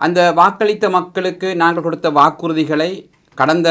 அந்த வாக்களித்த மக்களுக்கு நாங்கள் கொடுத்த வாக்குறுதிகளை கடந்த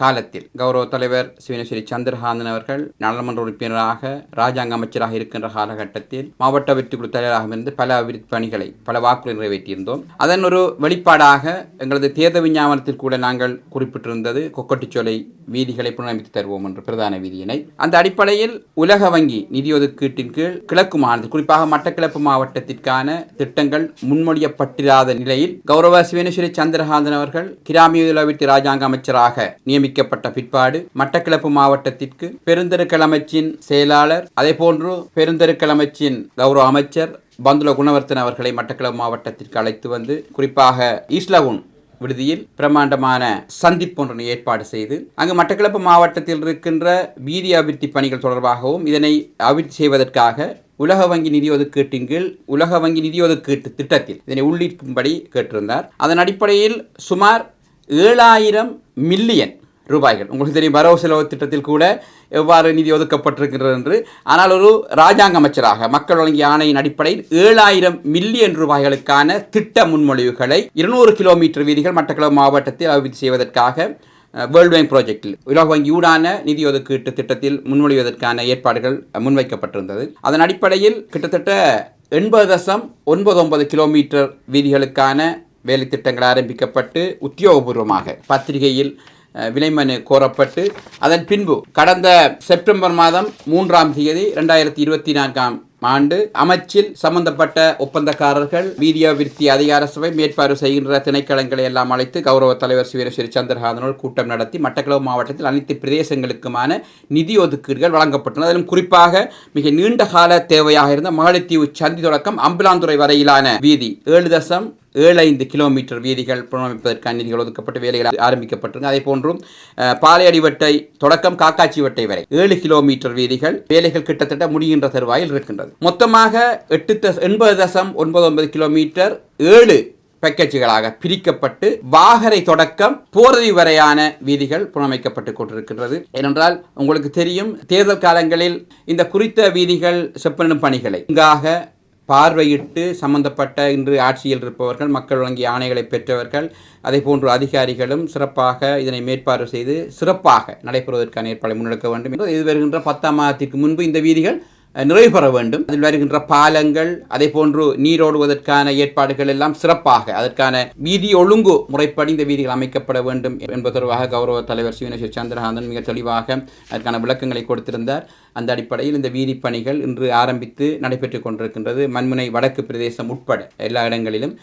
காலத்தில். கௌரவ தலைவர் சிவனேஸ்வரி சந்திரகாந்தன் அவர்கள் நாடாளுமன்ற உறுப்பினராக ராஜாங்க அமைச்சராக இருக்கின்ற காலகட்டத்தில் மாவட்ட வெற்றிக்குழு தலைவராக இருந்து பல அபிவிருத்தி பணிகளை பல வாக்குறுதி நிறைவேற்றியிருந்தோம். அதன் ஒரு வெளிப்பாடாக எங்களது தேர்தல் விஞ்ஞாபனத்தில் கூட நாங்கள் குறிப்பிட்டிருந்தது கொக்கட்டிச்சோலை வீதிகளை புனரமைத்து தருவோம் என்ற பிரதான வீதியினை. அந்த அடிப்படையில் உலக வங்கி நிதி ஒதுக்கீட்டின் கீழ் கிழக்கு மாநிலத்தில் குறிப்பாக மட்டக்கிழப்பு மாவட்டத்திற்கான திட்டங்கள் முன்மொழியப்பட்டிராத நிலையில் கௌரவ சிவனேஸ்வரி சந்திரகாந்தன் அவர்கள் கிராமிய அபிவிருத்தி ராஜாங்க அமைச்சராக நியமிக்கப்பட்ட பிற்பாடு மட்டக்கிழப்பு மாவட்டத்திற்கு பெருந்தெருக்களமைச்சின் செயலாளர் அதேபோன்று போன்று கௌரவ அமைச்சர் பந்துல குணவர்த்தன் அவர்களை மட்டக்களப்பு மாவட்டத்திற்கு அழைத்து வந்து குறிப்பாக ஈஸ்லகுன் விடுதியில் பிரம்மாண்டமான சந்திப்பு ஒன்றினை ஏற்பாடு செய்து அங்கு மட்டக்களப்பு மாவட்டத்தில் இருக்கின்ற வீதி அபிவிருத்தி பணிகள் தொடர்பாகவும் இதனை அபிவிருத்தி செய்வதற்காக உலக வங்கி நிதி ஒதுக்கீட்டின் கீழ் உலக வங்கி நிதி ஒதுக்கீட்டு திட்டத்தில் இதனை உள்ளிருக்கும்படி கேட்டிருந்தார். அதன் அடிப்படையில் சுமார் ஏழாயிரம் மில்லியன் ரூபாய்கள். உங்களுக்கு தெரியும் வரவு செலவு திட்டத்தில் கூட எவ்வாறு நிதி ஒதுக்கப்பட்டிருக்கிறது என்று. ஆனால் ஒரு ராஜாங்க அமைச்சராக மக்கள் வழங்கிய ஆணையின் அடிப்படையில் ஏழாயிரம் மில்லியன் ரூபாய்களுக்கான திட்ட முன்மொழிவுகளை இருநூறு கிலோமீட்டர் வீதிகள் மட்டக்களப்பு மாவட்டத்தில் அபிவிருத்தி செய்வதற்காக வேர்ல்டு பேங்க் ப்ராஜெக்டில் உலக வங்கியூடான நிதி ஒதுக்கீட்டு திட்டத்தில் முன்மொழிவதற்கான ஏற்பாடுகள் முன்வைக்கப்பட்டிருந்தது. அதன் அடிப்படையில் கிட்டத்தட்ட எண்பது தசம் ஒன்பது ஒன்பது கிலோமீட்டர் வீதிகளுக்கான வேலை திட்டங்கள் ஆரம்பிக்கப்பட்டு உத்தியோகபூர்வமாக பத்திரிகையில் விலைமனு கோரப்பட்டு அதன் பின்பு கடந்த செப்டம்பர் மாதம் மூன்றாம் தேதி ரெண்டாயிரத்தி இருபத்தி நான்காம் ஆண்டு அமைச்சில் சம்பந்தப்பட்ட ஒப்பந்தக்காரர்கள் வீடியோ விருத்தி அதிகார சபை மேற்பார்வை செய்கின்ற திணைக்களங்களை எல்லாம் அழைத்து கௌரவ தலைவர் சிவனேஸ்வரி சந்திரகாந்தனோடு கூட்டம் நடத்தி மட்டக்களவு மாவட்டத்தில் அனைத்து பிரதேசங்களுக்குமான நிதி ஒதுக்கீடுகள் வழங்கப்பட்டன. அதிலும் குறிப்பாக மிக நீண்ட கால தேவையாக இருந்த மகளிர்தீவு சந்தி தொடக்கம் அம்பலாந்துறை வரையிலான வீதி ஏழு தசம் ஏழு ஐந்து கிலோமீட்டர் வீதிகள் புனரமைப்பதற்கான நிதிகள் ஒதுக்கப்பட்டு வேலைகள் ஆரம்பிக்கப்பட்டிருந்தது அதே போன்றும் அஹ், பாலையடிவட்டை தொடக்கம் காக்காட்சி வட்டை வரை ஏழு கிலோமீட்டர் வீதிகள் வேலைகள் கிட்டத்தட்ட முடிகின்ற தருவாயில் இருக்கின்றது. மொத்தமாக எட்டு எண்பது தசம் ஒன்பது ஒன்பது கிலோமீட்டர் ஏழு பேக்கேஜுகளாக பிரிக்கப்பட்டு வாகரை தொடக்கம் போரதி வரையான வீதிகள் புனமைக்கப்பட்டு கொண்டிருக்கின்றது. ஏனென்றால் உங்களுக்கு தெரியும் தேர்தல் காலங்களில் இந்த குறித்த வீதிகள் செப்பனிடும் பணிகளை. இங்காக பார்வையிட்டு சம்பந்தப்பட்ட இன்று ஆட்சியில் இருப்பவர்கள் மக்கள் வழங்கிய ஆணைகளை பெற்றவர்கள் அதே போன்று அதிகாரிகளும் சிறப்பாக இதனை மேற்பார்வை செய்து சிறப்பாக நடைபெறுவதற்கான ஏற்பாடு முன்னெடுக்க வேண்டும் என்று இது வருகின்ற பத்தாம் மாதத்திற்கு முன்பு இந்த வீதிகள் நிறைவு பெற வேண்டும். அதில் வருகின்ற பாலங்கள் அதே போன்று நீரோடுவதற்கான ஏற்பாடுகள் எல்லாம் சிறப்பாக அதற்கான வீதி ஒழுங்கு முறைப்படி இந்த வீதிகள் அமைக்கப்பட வேண்டும் என்பது தொடர்பாக கௌரவ தலைவர் சிவனேஸ்வர் சந்திரகாந்தன் மிக தெளிவாக அதற்கான விளக்கங்களை கொடுத்திருந்தார். அந்த அடிப்படையில் இந்த வீதி பணிகள் இன்று ஆரம்பித்து நடைபெற்றுக் கொண்டிருக்கின்றது. மண்முனை வடக்கு பிரதேசம் உட்பட எல்லா இடங்களிலும்.